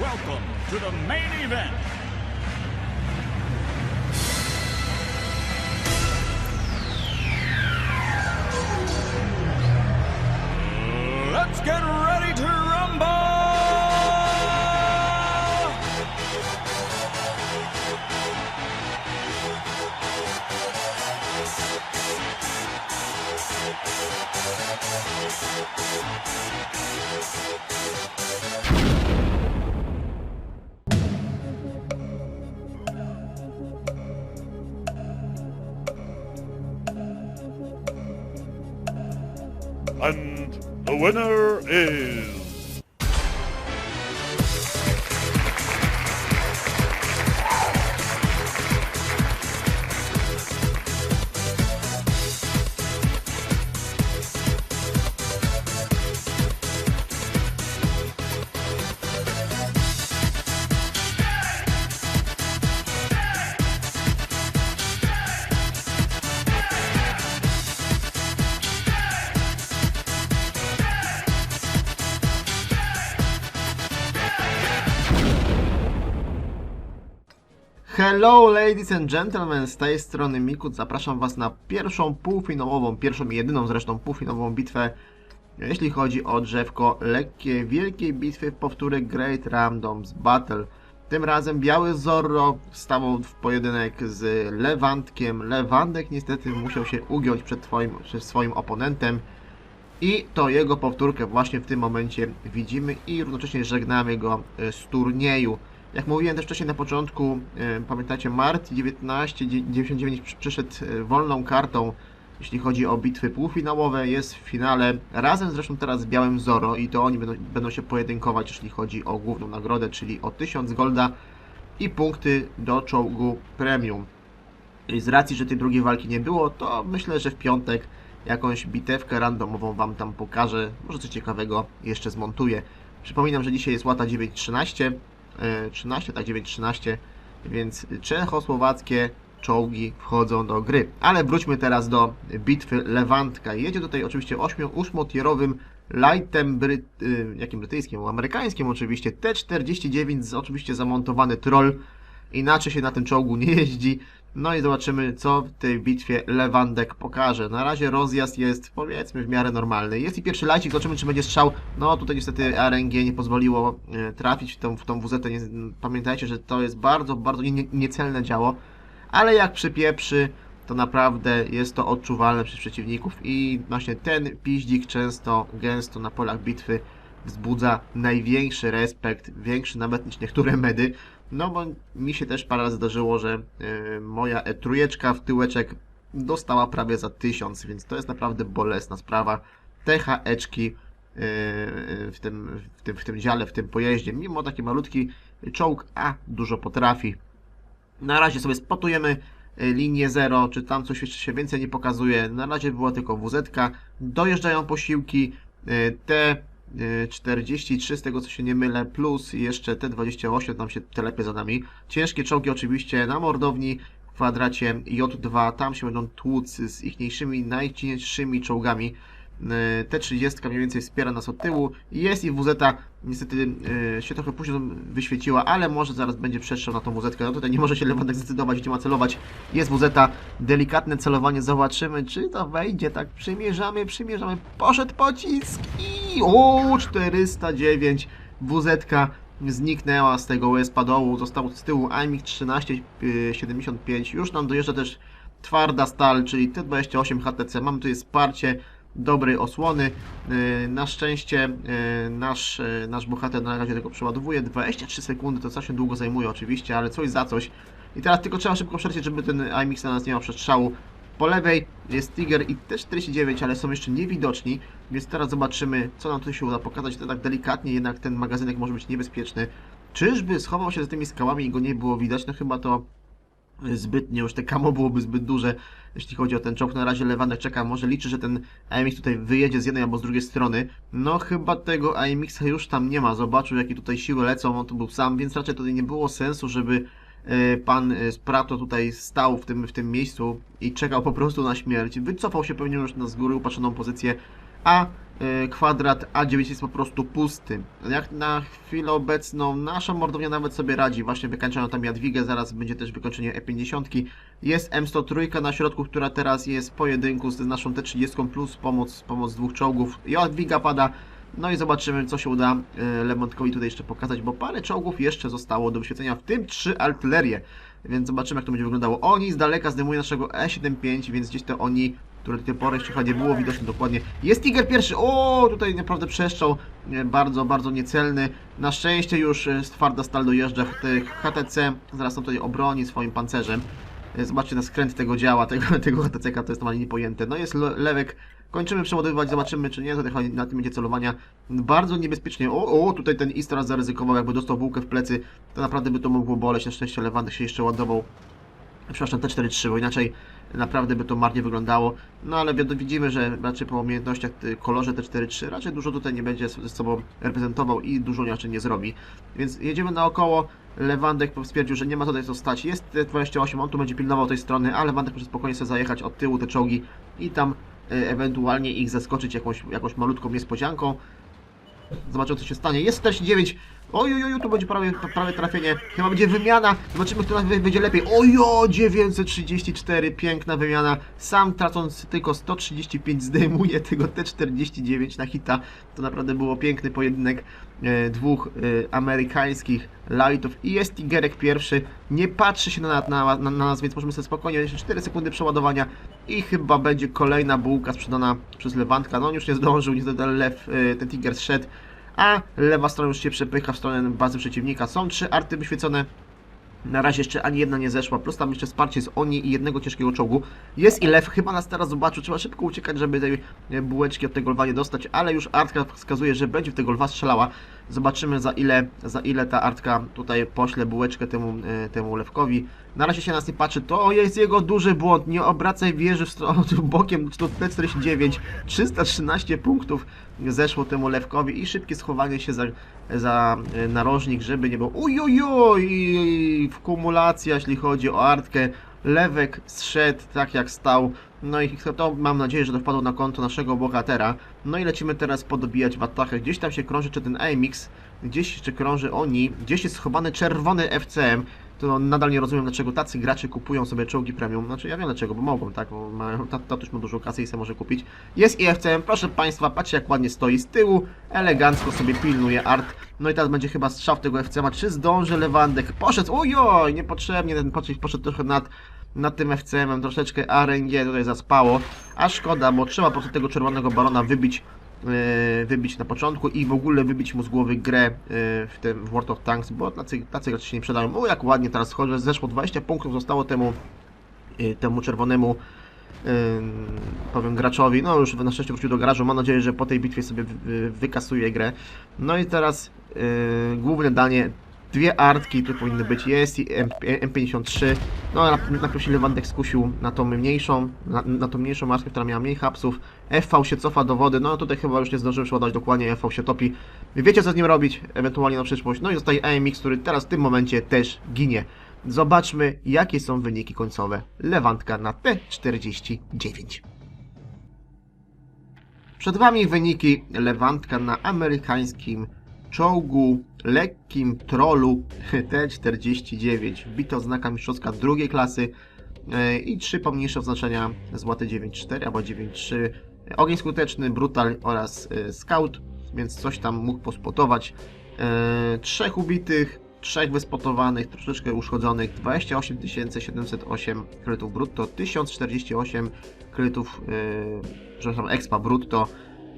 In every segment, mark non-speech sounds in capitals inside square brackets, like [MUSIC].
Welcome to the main event. Let's get ready to rumble! The winner is. Hello ladies and gentlemen, z tej strony Mikut, zapraszam was na pierwszą półfinałową, pierwszą i jedyną zresztą półfinałową bitwę, jeśli chodzi o drzewko lekkie, wielkiej bitwy powtórek Great Randoms Battle. Tym razem biały Zorro stawał w pojedynek z Lewantkiem. Lewandek niestety musiał się ugiąć przed, twoim, przed swoim oponentem. I to jego powtórkę właśnie w tym momencie widzimy i równocześnie żegnamy go e, z turnieju. Jak mówiłem też wcześniej na początku, e, pamiętacie, Mart 1999 przy- przyszedł e, wolną kartą, jeśli chodzi o bitwy półfinałowe, jest w finale razem zresztą teraz z Białym Zoro i to oni będą, będą się pojedynkować, jeśli chodzi o główną nagrodę, czyli o 1000 golda i punkty do czołgu premium. I z racji, że tej drugiej walki nie było, to myślę, że w piątek jakąś bitewkę randomową Wam tam pokażę. Może coś ciekawego jeszcze zmontuję. Przypominam, że dzisiaj jest łata 9.13. e, 13, tak 9.13, więc czechosłowackie czołgi wchodzą do gry. Ale wróćmy teraz do bitwy Lewantka. Jedzie tutaj oczywiście 8-tierowym lightem y, jakim brytyjskim, amerykańskim oczywiście, T-49 z oczywiście zamontowany troll. Inaczej się na tym czołgu nie jeździ. No i zobaczymy, co w tej bitwie Lewandek pokaże. Na razie rozjazd jest, powiedzmy, w miarę normalny. Jest i pierwszy lajcik, zobaczymy, czy będzie strzał. No, tutaj niestety RNG nie pozwoliło e, trafić w tą, w tą WZ. Nie, pamiętajcie, że to jest bardzo, bardzo nie, niecelne działo. Ale jak przypieprzy, to naprawdę jest to odczuwalne przez przeciwników. I właśnie ten piździk często, gęsto na polach bitwy wzbudza największy respekt, większy nawet niż niektóre medy. No bo mi się też parę razy zdarzyło, że e, moja e trójeczka w tyłeczek dostała prawie za tysiąc, więc to jest naprawdę bolesna sprawa. Te HE-czki e, w tym, w, tym, w tym dziale, w tym pojeździe, mimo taki malutki czołg, a dużo potrafi. Na razie sobie spotujemy e, linię 0, czy tam coś jeszcze się więcej nie pokazuje. Na razie była tylko WZ. -ka. Dojeżdżają posiłki. e, Te e, 43 z tego co się nie mylę, plus jeszcze te 28 tam się telepie za nami. Ciężkie czołgi oczywiście na mordowni w kwadracie J2, tam się będą tłuc z ichniejszymi, najcięższymi czołgami. E, T30 mniej więcej wspiera nas od tyłu. Jest i WZ, niestety e, się trochę później wyświeciła, ale może zaraz będzie przestrzał na tą WZ. No tutaj nie może się Lewandek zdecydować, gdzie ma celować. Jest WZ, delikatne celowanie, zobaczymy czy to wejdzie. Tak, przymierzamy, przymierzamy. Poszedł pocisk i o 409 WZ zniknęła z tego USP. Został z tyłu AMIG 1375. Już nam dojeżdża też twarda stal, czyli T28 HTC. Mamy tutaj wsparcie dobrej osłony. Yy, Na szczęście yy, nasz, nasz bohater na razie tego przeładowuje. 23 sekundy to strasznie długo zajmuje oczywiście, ale coś za coś. I teraz tylko trzeba szybko przelecieć, żeby ten IMX na nas nie miał przestrzału. Po lewej jest Tiger i też 49, ale są jeszcze niewidoczni, więc teraz zobaczymy, co nam tu się uda pokazać. To tak delikatnie, jednak ten magazynek może być niebezpieczny. Czyżby schował się za tymi skałami i go nie było widać? No chyba to zbytnie, już te kamo byłoby zbyt duże, jeśli chodzi o ten czołg. Na razie Lewanek czeka, może liczy, że ten AMX tutaj wyjedzie z jednej albo z drugiej strony. No chyba tego AMX-a już tam nie ma. Zobaczył, jakie tutaj siły lecą, on tu był sam, więc raczej tutaj nie było sensu, żeby pan e, z Prato tutaj stał w tym, w tym miejscu i czekał po prostu na śmierć. Wycofał się pewnie już na z góry upatrzoną pozycję, a y, kwadrat A9 jest po prostu pusty. Jak na chwilę obecną nasza mordownia nawet sobie radzi, właśnie wykańczają tam Jadwigę, zaraz będzie też wykończenie E50. Jest M103 na środku, która teraz jest w pojedynku z naszą T30 plus pomoc, pomoc dwóch czołgów. Jadwiga pada, no i zobaczymy co się uda y, Lemontkowi tutaj jeszcze pokazać, bo parę czołgów jeszcze zostało do wyświecenia, w tym trzy artylerie. Więc zobaczymy jak to będzie wyglądało. Oni z daleka zdejmują naszego E75, więc gdzieś to oni które do tej pory jeszcze chyba nie było widoczne dokładnie. Jest Tiger pierwszy! O, tutaj naprawdę przeszczał. e, Bardzo, bardzo niecelny. Na szczęście już e, twarda stal dojeżdża w tych HTC. Zaraz on tutaj obroni swoim pancerzem. E, Zobaczcie na skręt tego działa, tego, [LAUGHS] tego HTC, to jest normalnie niepojęte. No jest le- lewek. Kończymy przeładowywać, zobaczymy czy nie. Chodzi- na tym będzie celowania. Bardzo niebezpiecznie. O, o, tutaj ten Istra zaryzykował, jakby dostał bułkę w plecy. To naprawdę by to mogło boleć. Na szczęście Lewandek się jeszcze ładował. Przepraszam, T4-3, bo inaczej naprawdę by to marnie wyglądało. No ale widzimy, że raczej po umiejętnościach, kolorze T4-3 raczej dużo tutaj nie będzie ze sobą reprezentował i dużo raczej nie zrobi. Więc jedziemy naokoło. Lewandek stwierdził, że nie ma tutaj co stać. Jest T28, on tu będzie pilnował tej strony, a Lewandek może spokojnie sobie zajechać od tyłu te czołgi i tam ewentualnie ich zaskoczyć jakąś, jakąś malutką niespodzianką. Zobaczymy co się stanie. Jest 49. Oj, oj, oj, tu będzie prawie, prawie trafienie. Chyba będzie wymiana. Zobaczymy, wy- będzie lepiej. Ojo, 934. Piękna wymiana. Sam tracąc tylko 135 zdejmuje tego T49 na hita. To naprawdę było piękny pojedynek e, dwóch e, amerykańskich lightów. I jest Tigerek pierwszy. Nie patrzy się na, na, na, na nas, więc możemy sobie spokojnie. Jeszcze 4 sekundy przeładowania. I chyba będzie kolejna bułka sprzedana przez Lewantka. No on już nie zdążył, niestety lew, e, ten Tiger zszedł a lewa strona już się przepycha w stronę bazy przeciwnika. Są trzy arty wyświecone. Na razie jeszcze ani jedna nie zeszła, plus tam jeszcze wsparcie z Oni i jednego ciężkiego czołgu. Jest i lew, chyba nas teraz zobaczył, trzeba szybko uciekać, żeby tej bułeczki od tego lwa nie dostać, ale już artka wskazuje, że będzie w tego lwa strzelała. Zobaczymy za ile, za ile ta artka tutaj pośle bułeczkę temu, e, temu lewkowi. Na razie się nas nie patrzy, to jest jego duży błąd, nie obracaj wieży w stronę [LAUGHS] bokiem, to T49, 313 punktów zeszło temu lewkowi i szybkie schowanie się za, za e, narożnik, żeby nie było. Ujojoj, kumulacja, jeśli chodzi o artkę, lewek zszedł tak jak stał, no i to mam nadzieję, że to wpadło na konto naszego bohatera, no i lecimy teraz podobijać w gdzieś tam się krąży czy ten AMX, gdzieś jeszcze krąży oni, gdzieś jest schowany czerwony FCM, to nadal nie rozumiem, dlaczego tacy gracze kupują sobie czołgi premium. Znaczy, ja wiem dlaczego, bo mogą, tak? Tatuś ma dużo kasy i sobie może kupić. Jest i FCM, proszę Państwa, patrzcie jak ładnie stoi z tyłu, elegancko sobie pilnuje art. No i teraz będzie chyba strzał tego FCM-a. Czy zdąży Lewandek? Poszedł, ojoj, niepotrzebnie, ten poszedł, poszedł trochę nad, nad tym FCM-em, troszeczkę RNG tutaj zaspało. A szkoda, bo trzeba po prostu tego czerwonego barona wybić e, wybić na początku i w ogóle wybić mu z głowy grę e, w tym World of Tanks, bo tacy, tacy gracze się nie przydają. O, jak ładnie teraz chodzi, zeszło 20 punktów, zostało temu, e, temu czerwonemu powiem graczowi, no już na szczęście wrócił do garażu, mam nadzieję, że po tej bitwie sobie wy- wykasuje grę. No i teraz główne danie, dwie artki tu powinny być, jest i M, M53, no na- najpierw się Lewandek skusił na tą mniejszą, na, na tą mniejszą artkę, która miała mniej hapsów, FV się cofa do wody, no tutaj chyba już nie zdążyłem przeładować dokładnie, FV się topi, wiecie co z nim robić, ewentualnie na przyszłość, no i zostaje AMX, który teraz w tym momencie też ginie. Zobaczmy, jakie są wyniki końcowe. Lewantka na T49. Przed Wami wyniki. Lewantka na amerykańskim czołgu, lekkim trollu T49. Bito znaka mistrzowska drugiej klasy e, i trzy pomniejsze oznaczenia złote 9.4 albo 9.3. Ogień skuteczny, brutal oraz e, scout, więc coś tam mógł pospotować. E, trzech ubitych, trzech wyspotowanych, troszeczkę uszkodzonych, 28 708 kredytów brutto, 1048 kredytów, yy, przepraszam, expa brutto,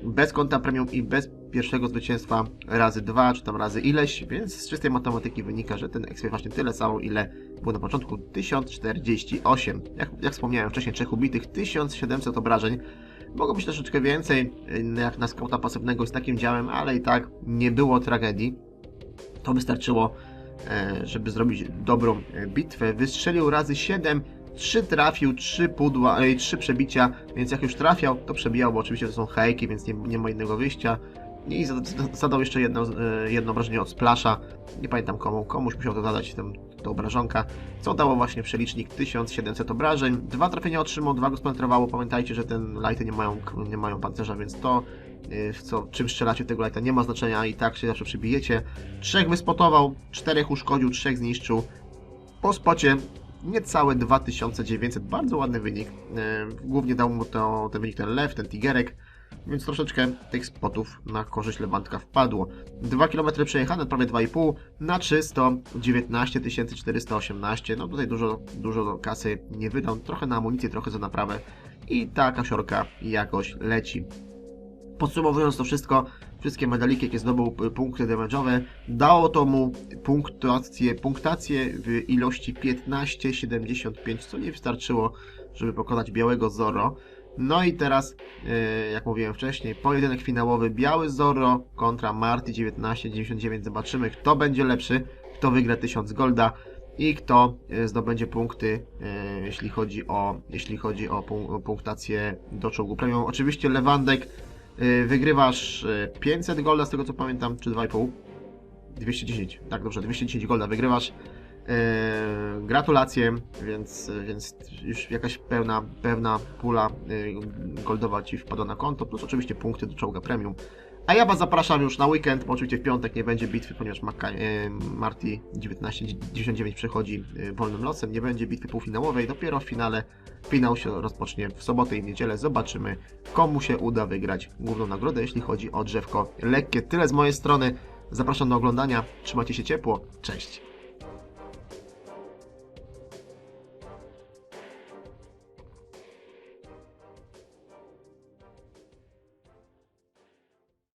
bez konta premium i bez pierwszego zwycięstwa razy 2, czy tam razy ileś, więc z czystej matematyki wynika, że ten exp właśnie tyle samo, ile było na początku, 1048. Jak, jak wspomniałem wcześniej, trzech ubitych, 1700 obrażeń, Mogło być troszeczkę więcej, yy, jak na skauta pasywnego z takim działem, ale i tak nie było tragedii. To wystarczyło, e, żeby zrobić dobrą e, bitwę. Wystrzelił razy 7, 3 trafił, 3 pudła, e, 3 przebicia, więc jak już trafiał, to przebijał, bo oczywiście to są hejki, więc nie, nie ma innego wyjścia. I za- za- zadał jeszcze jedno, e, jedno obrażenie od splasza. Nie pamiętam komu, komuś musiał to zadać ten, to obrażonka, co dało właśnie przelicznik 1700 obrażeń. Dwa trafienia otrzymał, dwa go spentrowało. Pamiętajcie, że ten lighty nie mają, nie mają pancerza, więc to e, w co, czym strzelacie tego lighta nie ma znaczenia i tak się zawsze przybijecie. Trzech wyspotował, czterech uszkodził, trzech zniszczył. Po spocie niecałe 2900, bardzo ładny wynik. E, Głównie dał mu to, ten wynik ten lew, ten tigerek, więc troszeczkę tych spotów na korzyść Lewantka wpadło. 2 km przejechane, prawie 2,5 na czysto 19 418. No tutaj dużo, dużo kasy nie wydał, trochę na amunicję, trochę za naprawę i ta kasiorka jakoś leci. Podsumowując to wszystko, wszystkie medaliki, jakie zdobył, punkty damage'owe, dało to mu punktację, punktację w ilości 15,75, co nie wystarczyło, żeby pokonać białego Zoro. No i teraz, e, jak mówiłem wcześniej, pojedynek finałowy Biały Zoro kontra Marty 1999. Zobaczymy, kto będzie lepszy, kto wygra 1000 golda i kto e, zdobędzie punkty, e, jeśli chodzi o, jeśli chodzi o, pun- o punktację do czołgu premium. Oczywiście Lewandek wygrywasz y, 500 golda, z tego co pamiętam, czy 2,5? 210, tak dobrze, 210 golda wygrywasz. Yy, gratulacje, więc, więc już jakaś pełna, pełna pula goldowa Ci wpadła na konto, plus oczywiście punkty do czołga premium. A ja Was zapraszam już na weekend, bo oczywiście w piątek nie będzie bitwy, ponieważ Maka, yy, Marty 1999 przechodzi yy, wolnym losem, nie będzie bitwy półfinałowej, dopiero w finale finał się rozpocznie w sobotę i w niedzielę. Zobaczymy, komu się uda wygrać główną nagrodę, jeśli chodzi o drzewko lekkie. Tyle z mojej strony. Zapraszam do oglądania. Trzymajcie się ciepło. Cześć.